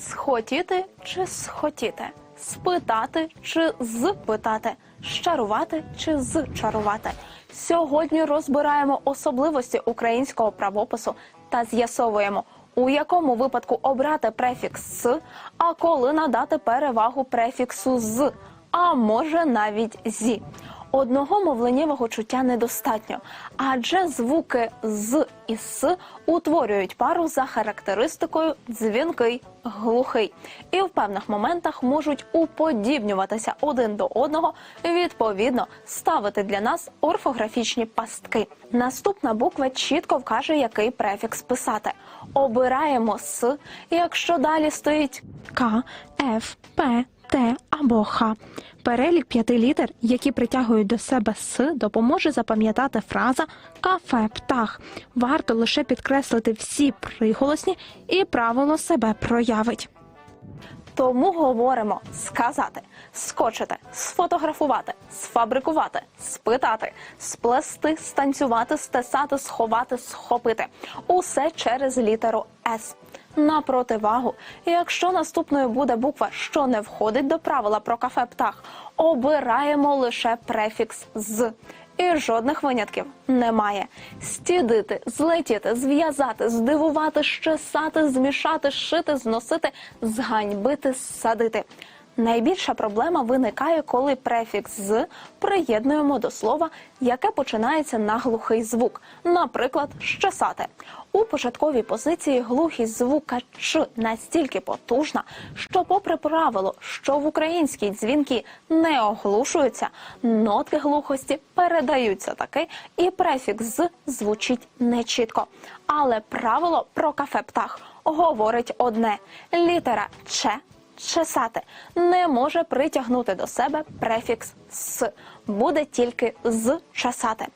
Схотіти чи схотіти, спитати чи спитати, щарувати чи зчарувати. Сьогодні розбираємо особливості українського правопису та з'ясовуємо, у якому випадку обрати префікс с, а коли надати перевагу префіксу з, а може навіть зі. Одного мовленнєвого чуття недостатньо, адже звуки з і с утворюють пару за характеристикою дзвінкий, глухий, і в певних моментах можуть уподібнюватися один до одного, відповідно ставити для нас орфографічні пастки. Наступна буква чітко вкаже, який префікс писати. Обираємо с, якщо далі стоїть К, Ф, П, Т або Х. Перелік п'яти літер, які притягують до себе С, допоможе запам'ятати фраза кафе птах. Варто лише підкреслити всі приголосні і правило себе проявить. Тому говоримо сказати, скочити, сфотографувати, сфабрикувати, спитати, сплести, станцювати, стесати, сховати, схопити. Усе через літеру С. На противагу, якщо наступною буде буква, що не входить до правила про кафе птах, обираємо лише префікс з. І жодних винятків немає. Стідити, злетіти, зв'язати, здивувати, щесати, змішати, шити, зносити, зганьбити, садити. Найбільша проблема виникає, коли префікс з приєднуємо до слова, яке починається на глухий звук, наприклад, щесати. У початковій позиції глухість звука ч настільки потужна, що, попри правило, що в українській дзвінки не оглушуються, нотки глухості передаються таки, і префікс з звучить нечітко. Але правило про кафе птах говорить одне: літера ч чесати. Не може притягнути до себе префікс с, буде тільки з чесати.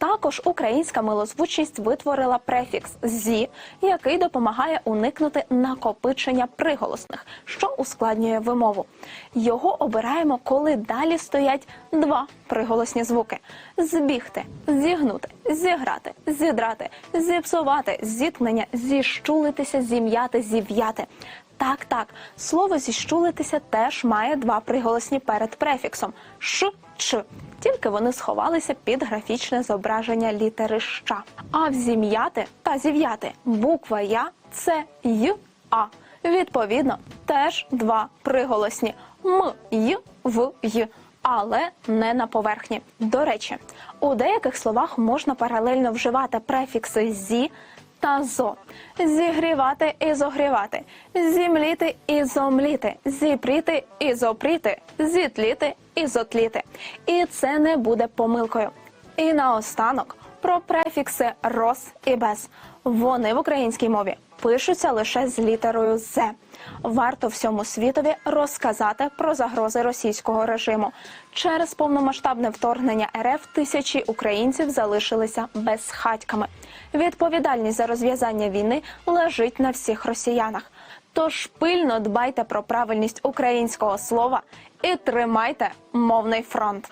Також українська милозвучність витворила префікс зі, який допомагає уникнути накопичення приголосних, що ускладнює вимову. Його обираємо, коли далі стоять два приголосні звуки: збігти, зігнути, зіграти, зідрати, зіпсувати, зіткнення, зіщулитися, зім'яти, зів'яти. Так, так, слово зіщулитися теж має два приголосні перед префіксом ш, ч. Тільки вони сховалися під графічне зображення літери ща. А взім'яти та зів'яти буква Я це й, а. Відповідно, теж два приголосні м, й, в, й. Але не на поверхні. До речі, у деяких словах можна паралельно вживати префікси зі та зо, зігрівати і зогрівати, зімліти і зомліти, зіпріти і зопріти, зітліти і зотліти. І це не буде помилкою. І наостанок про префікси роз і без. Вони в українській мові пишуться лише з літерою з. Варто всьому світові розказати про загрози російського режиму. Через повномасштабне вторгнення РФ тисячі українців залишилися безхатьками. Відповідальність за розв'язання війни лежить на всіх росіянах. Тож пильно дбайте про правильність українського слова і тримайте мовний фронт.